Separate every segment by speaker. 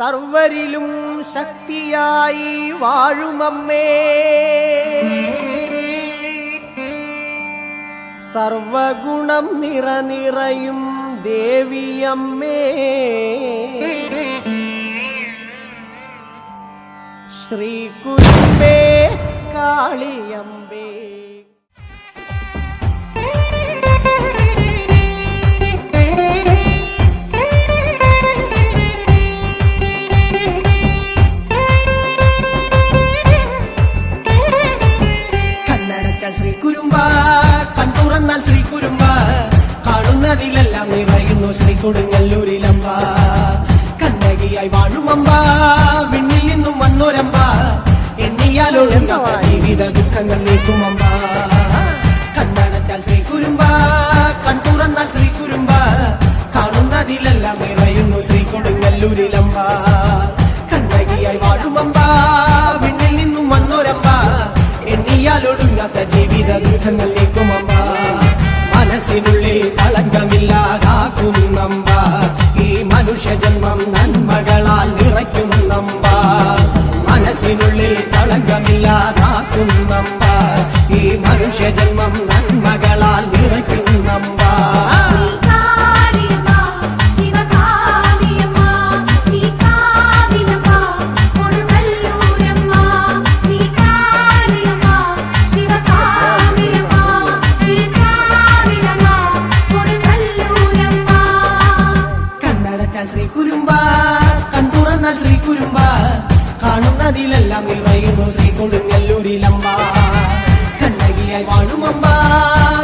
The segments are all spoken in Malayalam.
Speaker 1: സർവരിലും ശക്തിയായി വാഴുമമ്മേ. സർവഗുണം നിറനിറയും ദേവിയമ്മേ. ശ്രീകുരുമ്പേ കാളിയമ്പേ. കൊടുങ്ങല്ലൂരിലമ്പ. കണ്ണകിയായി വാഴുമമ്പ വിണ്ണിൽ നിന്നും വന്നോരമ്പ. എന്താ ജീവിത ദുഃഖങ്ങൾ നീക്കുമമ്പ. കണ്ണടച്ചാൽ ശ്രീ കുരുമ്പ കൺതുറന്നാൽ ശ്രീ കുരുമ്പ കാണുന്നതിലെല്ലാം നിറയുന്നു ശ്രീ കൊടുങ്ങല്ലൂരിലമ്പ കണ്ണകിയായി വാഴുമമ്പ വിണ്ണിൽ നിന്നും വന്നോരമ്പ. എണ്ണിയാലൊടുങ്ങാത്ത ജീവിത ദുഃഖങ്ങൾ നീക്കുമമ്പ. മനുഷ്യജന്മം നന്മകളാൽ നിറയ്ക്കും നമ്പ. മനസ്സിനുള്ളിൽ കളങ്കമില്ലാതാക്കുന്നമ്പ ഈ മനുഷ്യജന്മം നന്മകളാൽ നിറയ്ക്കുന്നമ്പ
Speaker 2: കാളിയമ്മ
Speaker 1: കണ്ണടച്ചാൽ ശ്രീ കുരുമ്പ കൺതുറന്നാൽ ശ്രീ കുരുമ്പ. കാണുന്നതിലെല്ലാം നിറയുന്നു ശ്രീ കൊടുങ്ങല്ലൂരിലമ്പ കണ്ണകിയായി വാഴുമമ്പ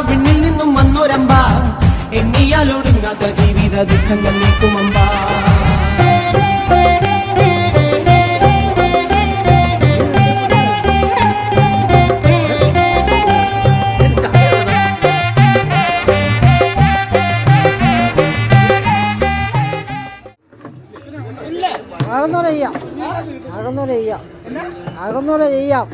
Speaker 1: വിണ്ണിൽ നിന്നും വന്നോരമ്പ. എണ്ണിയാലൊടുങ്ങാത്ത ജീവിത ദുഃഖം നീക്കുമമ്പ
Speaker 3: അകന്നൂരെ ചെയ്യാം. അകന്നൂരെ ചെയ്യാം.